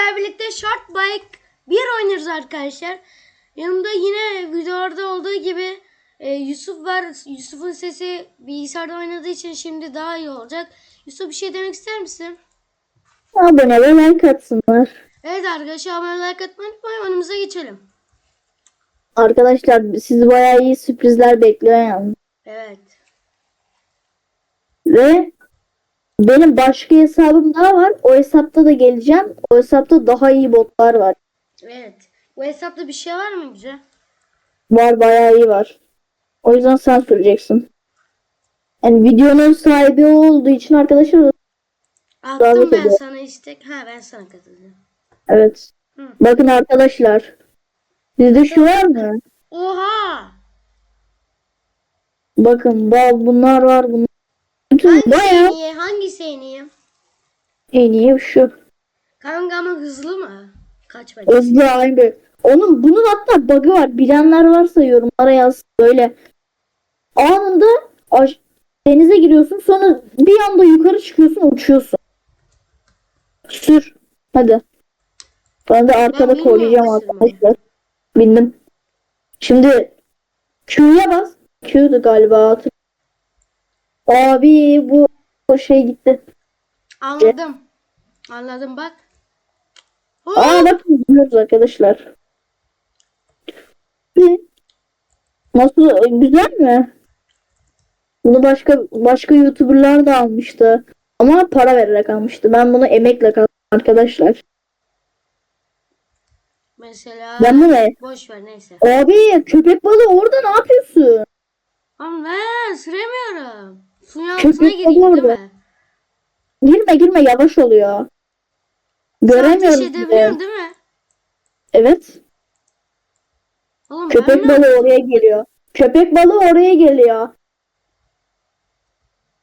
sizlerle birlikte Short Bike 1 oynuyoruz arkadaşlar. Yanımda yine videolarda olduğu gibi e, Yusuf var. Yusuf'un sesi bilgisayarda oynadığı için şimdi daha iyi olacak. Yusuf bir şey demek ister misin? Abone ve like atsınlar. Evet arkadaşlar abone like atmayı unutmayın. Oyunumuza geçelim. Arkadaşlar sizi bayağı iyi sürprizler bekliyor yani. Evet. Ve benim başka hesabım daha var. O hesapta da geleceğim. O hesapta daha iyi botlar var. Evet. Bu hesapta bir şey var mı güzel? Var bayağı iyi var. O yüzden sen süreceksin. Yani videonun sahibi o olduğu için arkadaşlar Attım ben ediyorum. sana istek. Ha ben sana katıldım. evet. Hı. Bakın arkadaşlar. Bizde şu var mı? Oha! Bakın ba- bunlar var. Bunlar. Hangisi bayağı en iyi? Hangisi en iyi? en iyi şu. Kanka ama hızlı mı? Kaç bacak? Hızlı aynı. Onun bunun hatta bug'ı var. Bilenler varsa yorumlara yaz. Böyle anında aş- denize giriyorsun sonra bir anda yukarı çıkıyorsun uçuyorsun. Sür. Hadi. Ben de arkada bilmiyorum koruyacağım sürmeyi. arkadaşlar. Bindim. Şimdi Q'ya bas. Q'du galiba. Abi bu o şey gitti. Anladım. Anladım bak. Hop! Aa bak biliyoruz arkadaşlar. Nasıl güzel mi? Bunu başka başka YouTuber'lar da almıştı. Ama para vererek almıştı. Ben bunu emekle kaldım arkadaşlar. Mesela Ben bunu boş ver neyse. abi köpek balığı orada ne yapıyorsun? Ama ben süremiyorum. Suyun altına gireyim balığı değil orada. mi? Girme girme yavaş oluyor. Sen Göremiyorum. ateş bile. edebiliyorsun değil mi? Evet. Oğlum Köpek ben balığı oraya geliyor. Köpek balığı oraya geliyor.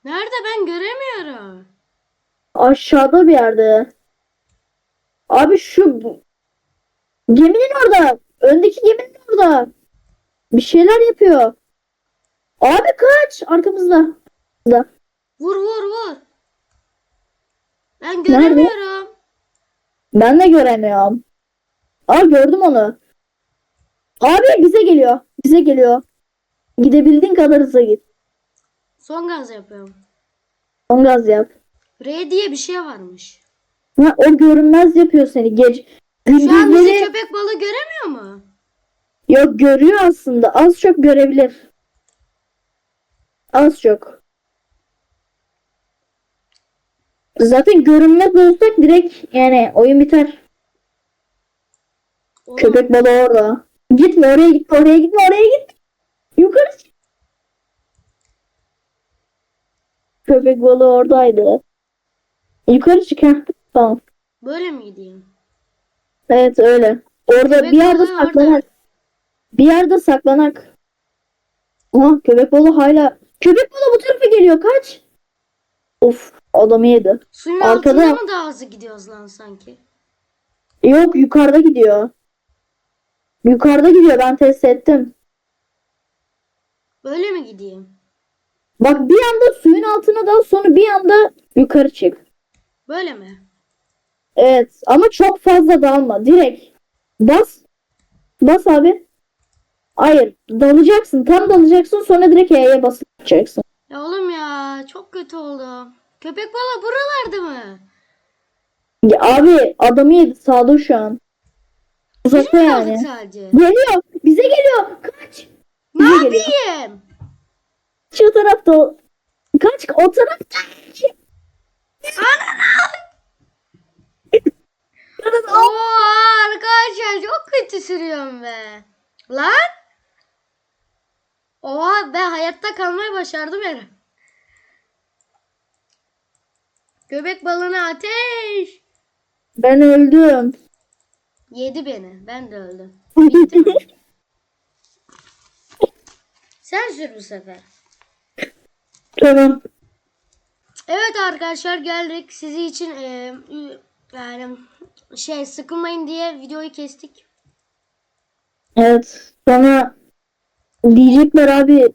Nerede ben göremiyorum. Aşağıda bir yerde. Abi şu geminin orada. Öndeki geminin orada. Bir şeyler yapıyor. Abi kaç arkamızda. Da. Vur vur vur. Ben Nerede? göremiyorum. Ben de göremiyorum. Aa gördüm onu. Abi bize geliyor. Bize geliyor. Gidebildiğin kadar hızlı git. Son gaz yapıyorum. Son gaz yap. R diye bir şey varmış. Ha, o görünmez yapıyor seni. Gece Şu an bizi gündüzleri köpek balığı göremiyor mu? yok görüyor aslında. Az çok görebilir. Az çok. Zaten görünmez olsak direkt yani oyun biter. Oğlum, Köpek balığı orada. Gitme oraya gitme oraya gitme oraya git. Yukarı çık. Köpek balığı oradaydı. Yukarı çık ha. Tamam. Böyle mi gideyim? Evet öyle. Orada Köpek bir yerde balığı orada. saklanak. Bir yerde saklanak. Aha köpek balığı hala. Köpek balığı bu tarafa geliyor kaç. Of adamı yedi. Suyun Arkada- altında mı daha hızlı gidiyoruz lan sanki? Yok yukarıda gidiyor. Yukarıda gidiyor ben test ettim. Böyle mi gideyim? Bak bir anda suyun altına dal sonra bir anda yukarı çık. Böyle mi? Evet ama çok fazla dalma direkt. Bas. Bas abi. Hayır dalacaksın tam dalacaksın sonra direkt E'ye basacaksın. Çok kötü oldu. Köpek balığı buralarda mı? Ya abi adamı yedi sağda şu an. Uzakta mi yani. sadece? Geliyor bize geliyor kaç. Ne Bize geliyor. yapayım? Şu tarafta o. Kaç o tarafta. Oo arkadaşlar çok kötü sürüyorum be. Lan? Oha ben hayatta kalmayı başardım herhalde. Köpek balığına ateş. Ben öldüm. Yedi beni. Ben de öldüm. Sen sür bu sefer. tamam. Evet arkadaşlar geldik. Sizi için e, yani şey sıkılmayın diye videoyu kestik. Evet. Sana diyecekler abi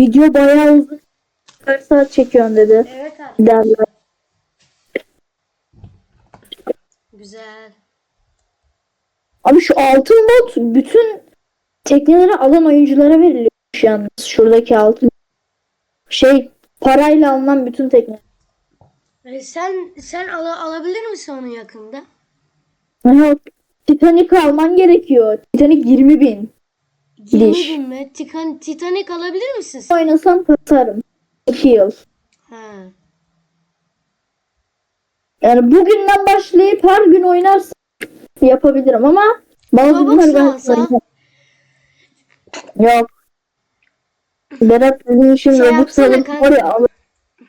video bayağı uzun. Kaç saat çekiyorsun dedi. Evet abi. Derler. Güzel. Abi şu altın bot bütün tekneleri alan oyunculara veriliyor yalnız. Şuradaki altın şey parayla alınan bütün tekne. E, sen sen ala- alabilir misin onu yakında? Aha, Titanic alman gerekiyor. Titanic 20 bin. 20 Diş. bin mi? Titan, Titanic alabilir misin sen? Oynasam kasarım. 2 yıl. Ha. Yani bugünden başlayıp her gün oynarsam yapabilirim ama bazı Robux günler ben alsam? Yok. Berat sizin için Şey Robux yapsana alıp kanka. oraya alır.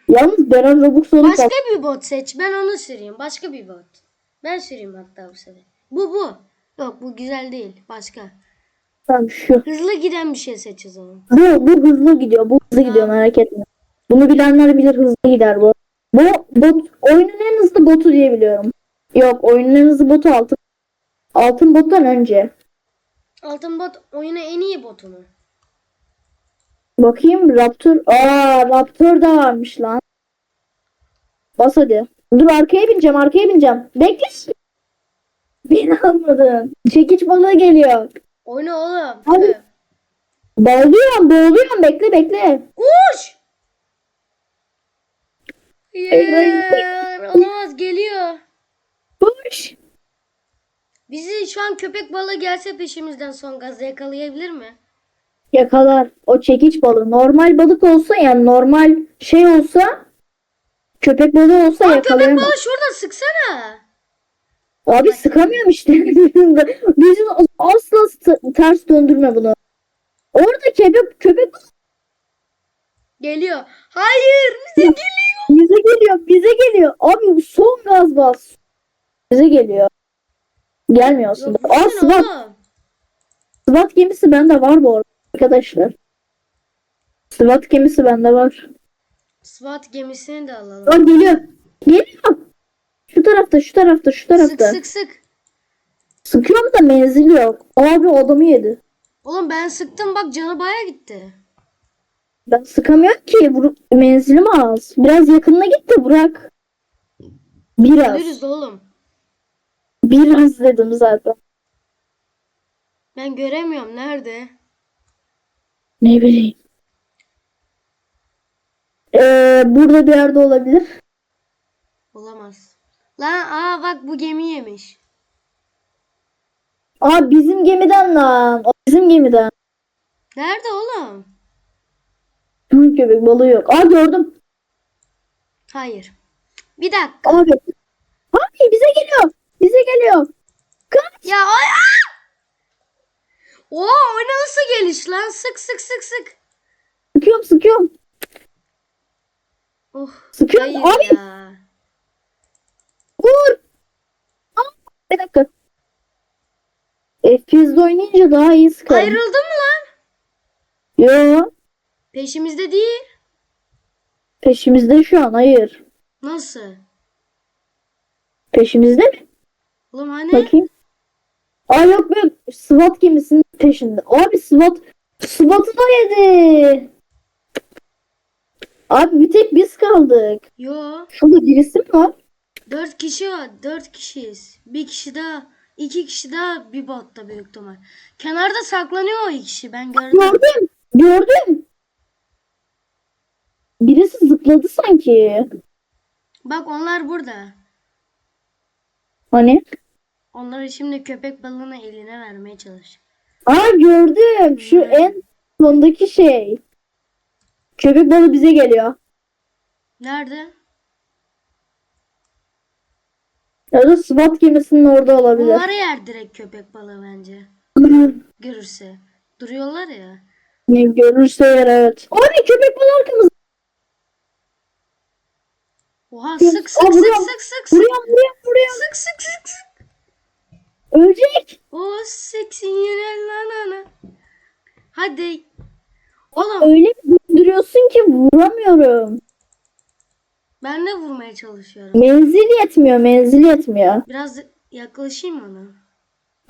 Yalnız Berat Robux alıp Başka bir bot seç. Ben onu süreyim. Başka bir bot. Ben süreyim hatta bu sefer. Bu bu. Yok bu güzel değil. Başka. alsam şu. Hızlı giden bir şey seç o zaman. Bu, bu hızlı gidiyor. Bu hızlı gidiyor merak etme. Bunu bilenler bilir hızlı gider bu. Bu bot, oyunun en hızlı botu diye biliyorum. Yok oyunun en hızlı botu altın. Altın bottan önce. Altın bot oyuna en iyi botu mu? Bakayım Raptor. Aa Raptor da varmış lan. Bas hadi. Dur arkaya bineceğim arkaya bineceğim. Bekle. Beni almadın. Çekiç balığı geliyor. Oyna oğlum. Tüh. Boğuluyorum boğuluyorum bekle bekle. Kuş! Yeah, olamaz geliyor. Koş. Bizi şu an köpek balığı gelse peşimizden son gazla yakalayabilir mi? Yakalar. O çekiç balığı. Normal balık olsa yani normal şey olsa köpek balığı olsa köpek yakalayamaz. balığı şurada sıksana. Abi sıkamıyorum işte. Bizi asla ters döndürme bunu. Orada köpek köpek Geliyor. Hayır bize geliyor. bize geliyor. Bize geliyor. Abi son gaz bas. Bize geliyor. Gelmiyor aslında. Aa SWAT. SWAT gemisi bende var bu arada arkadaşlar. SWAT gemisi bende var. SWAT gemisini de alalım. Aa geliyor. Geliyor. Şu tarafta, şu tarafta, şu Sık tarafta. sık sık. Sıkıyorum da menzili yok. Abi adamı yedi. Oğlum ben sıktım bak canı baya gitti. Ben sıkamıyorum ki. Vur menzilim az. Biraz yakınına git de bırak. Biraz. Ölürüz oğlum. Biraz dedim zaten. Ben göremiyorum nerede? Ne bileyim. Ee, burada bir yerde olabilir. Olamaz. Lan aa bak bu gemi yemiş. Aa bizim gemiden lan. O bizim gemiden. Nerede oğlum? Hı, Köpek balığı yok. Aa gördüm. Hayır. Bir dakika. Abi. Abi bize geliyor. Bize geliyor. Kaç. Ya ay! Oha oyna nasıl geliş lan? Sık sık sık sık. Sıkıyorum sıkıyorum. Oh. Sıkıyorum. Hayır Abi ya. vur. Aa, bir dakika. FPS'de oynayınca daha iyi sıkarım. Ayrıldı mı lan? Yo. Peşimizde değil. Peşimizde şu an. Hayır. Nasıl? Peşimizde mi? Oğlum hani? Bakayım. Aa yok yok. SWAT gemisinin peşinde. Abi SWAT. SWAT'ı da yedi. Abi bir tek biz kaldık. Yo. Şurada birisi mi var? Dört kişi var. Dört kişiyiz. Bir kişi daha. iki kişi daha bir botta büyük ihtimal. Kenarda saklanıyor o iki kişi. Ben gördüm. Gördüm. Gördüm. Birisi zıpladı sanki. Bak onlar burada. Hani? Onları şimdi köpek balığını eline vermeye çalış. Aa gördüm. Şu en sondaki şey. Köpek balığı bize geliyor. Nerede? Ya da SWAT gemisinin orada olabilir. Onları yer direkt köpek balığı bence. Görürse. Duruyorlar ya. Ne görürse yer evet. Abi köpek balığı arkamızda. Oha sık sık aa, sık vuruyorum. sık sık sık. Vuruyorum vuruyorum vuruyorum. Sık sık sık sık. Ölecek. O seksi yine lan ana. Hadi. Oğlum Öyle bir döndürüyorsun ki vuramıyorum. ben de vurmaya çalışıyorum. Menzil yetmiyor, menzil yetmiyor. Biraz yaklaşayım ona.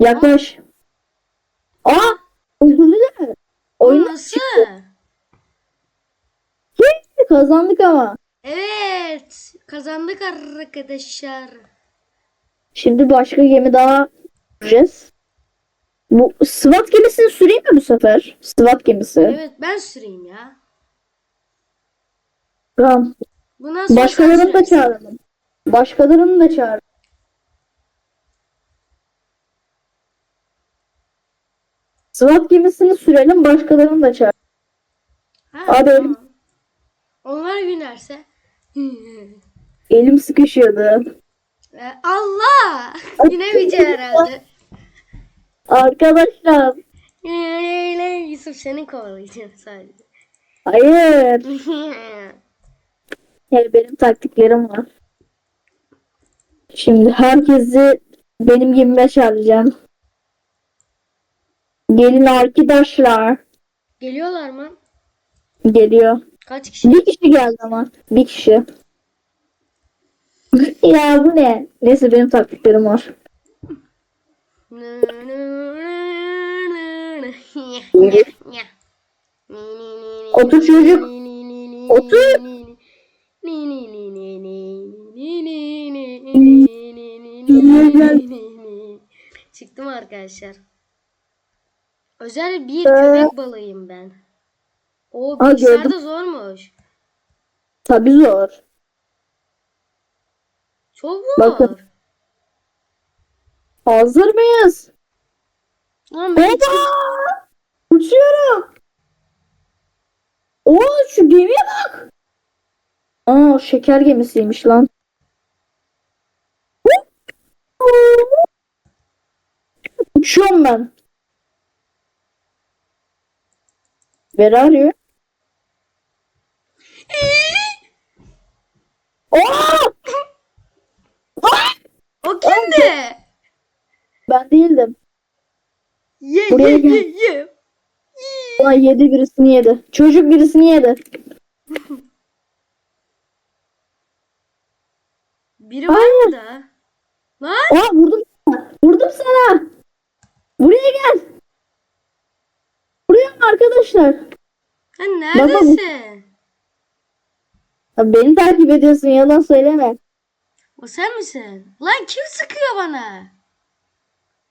Yaklaş. Aa! Öldürdüler. Oyunu Nasıl? kazandık ama. Evet. Kazandık arkadaşlar. Şimdi başka gemi daha göreceğiz. Bu SWAT gemisini süreyim mi bu sefer? SWAT gemisi. Evet ben süreyim ya. Tamam. Sen Başkalarını da çağıralım. Başkalarını da çağır. SWAT gemisini sürelim, başkalarını da çağır. Ha, Abi. tamam. Onlar binerse. Elim sıkışıyordu. Ee, Allah! Binemeyeceğim herhalde. Arkadaşlar, Yusuf seni kovalayacağım sadece. hayır. Hey, benim taktiklerim var. Şimdi herkesi benim gemime çağıracağım. Gelin arkadaşlar. Geliyorlar mı? Geliyor. Kaç kişi? Bir kişi geldi ama. Bir kişi. ya bu ne? Neyse benim taktiklerim var. Otur çocuk. Otur. Çıktım arkadaşlar. Özel bir köpek balığıyım ben. O Aa, bilgisayarda gördüm. zormuş. Tabii zor. Çok Bakın. zor. Hazır mıyız? Lan ben Baba! Uçuyorum. Oo şu gemiye bak. Aa şeker gemisiymiş lan. Uçuyorum ben. Aa! Aa! O kimdi? Ben değildim. Ye Buraya ye gel. ye ye. Ulan yedi birisini yedi. Çocuk birisini yedi. Biri var mı da? Lan Aa vurdum sana. Vurdum sana. Buraya gel. Buraya mı arkadaşlar? sen baba bu- neredesin? Ya beni takip ediyorsun yalan söyleme. O sen misin? Lan kim sıkıyor bana?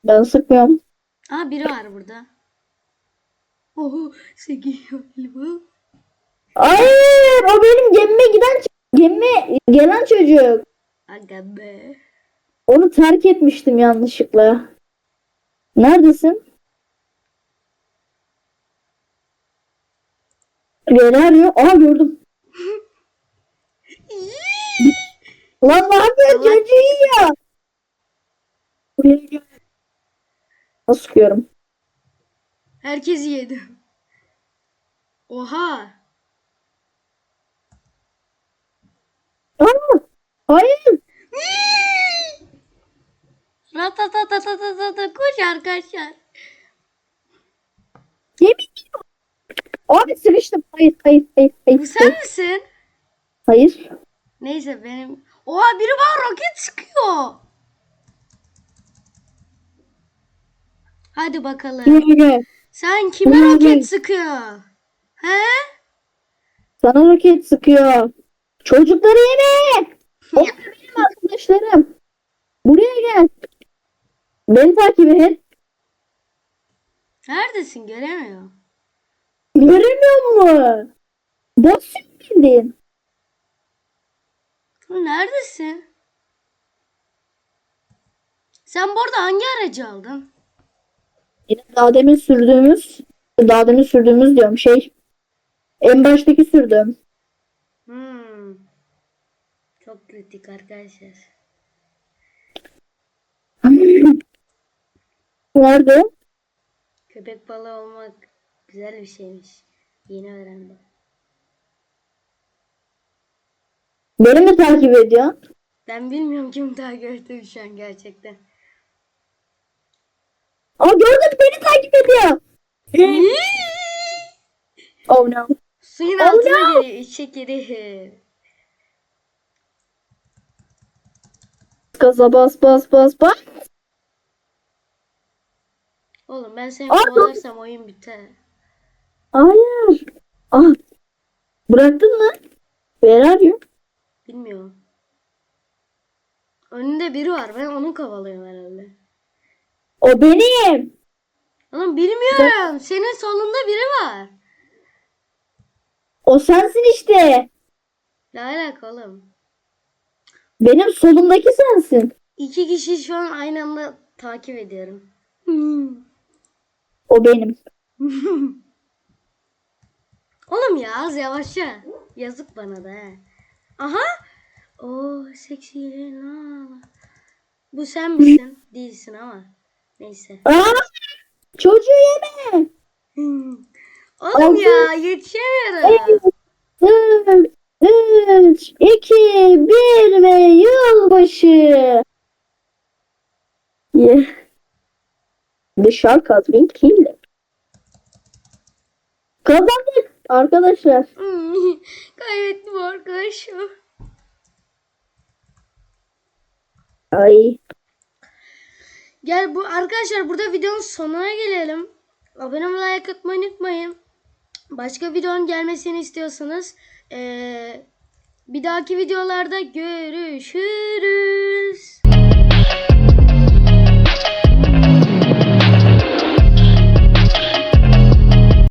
Ben sıkmıyorum. Aa biri var burada. Oho sekiyor galiba. Hayır o benim gemime giden gemime gelen çocuk. Aga be. Onu terk etmiştim yanlışlıkla. Neredesin? Beni arıyor. Aa gördüm. Lan ne yapıyorsun çocuğu ya? Buraya gel. Nasıl sıkıyorum? Herkesi yedim. Oha. Aa, hayır. Ratatatatata koş arkadaşlar. Yemin ediyorum. Abi sıkıştım. Hayır, hayır, hayır, hayır. Bu sen misin? Hayır. Neyse benim. Oha biri bana roket sıkıyor. Hadi bakalım. Yürü. Sen kime Yürü. roket sıkıyor? He? Sana roket sıkıyor. Çocukları yeme. Onlar benim arkadaşlarım. Buraya gel. Beni takip et. Neredesin göremiyorum. Göremiyor mu? Boş bildin. Neredesin? Sen bu arada hangi aracı aldın? Yine daha demin sürdüğümüz, daha demin sürdüğümüz diyorum şey. En baştaki sürdüm. Hmm. Çok kritik arkadaşlar. Nerede? Köpek balığı olmak güzel bir şeymiş. Yeni öğrendim. Beni mi takip ediyor? Ben bilmiyorum kim takip etti şu an gerçekten. Aa gördüm beni takip ediyor. Oh no. Suyun Oh altına no! giriyor şekeri. Gaza bas bas bas bas. Oğlum ben seni Aa, kovalarsam oyun biter. Hayır. Ah. Bıraktın mı? Where are you? Bilmiyorum. Önünde biri var. Ben onu kovalıyorum herhalde. O benim. Oğlum bilmiyorum. Senin solunda biri var. O sensin işte. Ne alaka oğlum? Benim solumdaki sensin. İki kişi şu an aynı anda takip ediyorum. Hmm. O benim. Oğlum ya az yavaşça. Yazık bana da he. Aha. Oo seksi la. Bu sen misin? Değilsin ama. Neyse. Aa, çocuğu yeme. Hmm. Oğlum ya yetişemiyorum. Dört, üç, iki, bir ve yılbaşı. Yeah. The shark has been killed. Kazandık arkadaşlar. Kaybettim arkadaşım. Ay. Gel bu arkadaşlar burada videonun sonuna gelelim. Abone olmayı like atmayı unutmayın. Başka videonun gelmesini istiyorsanız eee, bir dahaki videolarda görüşürüz.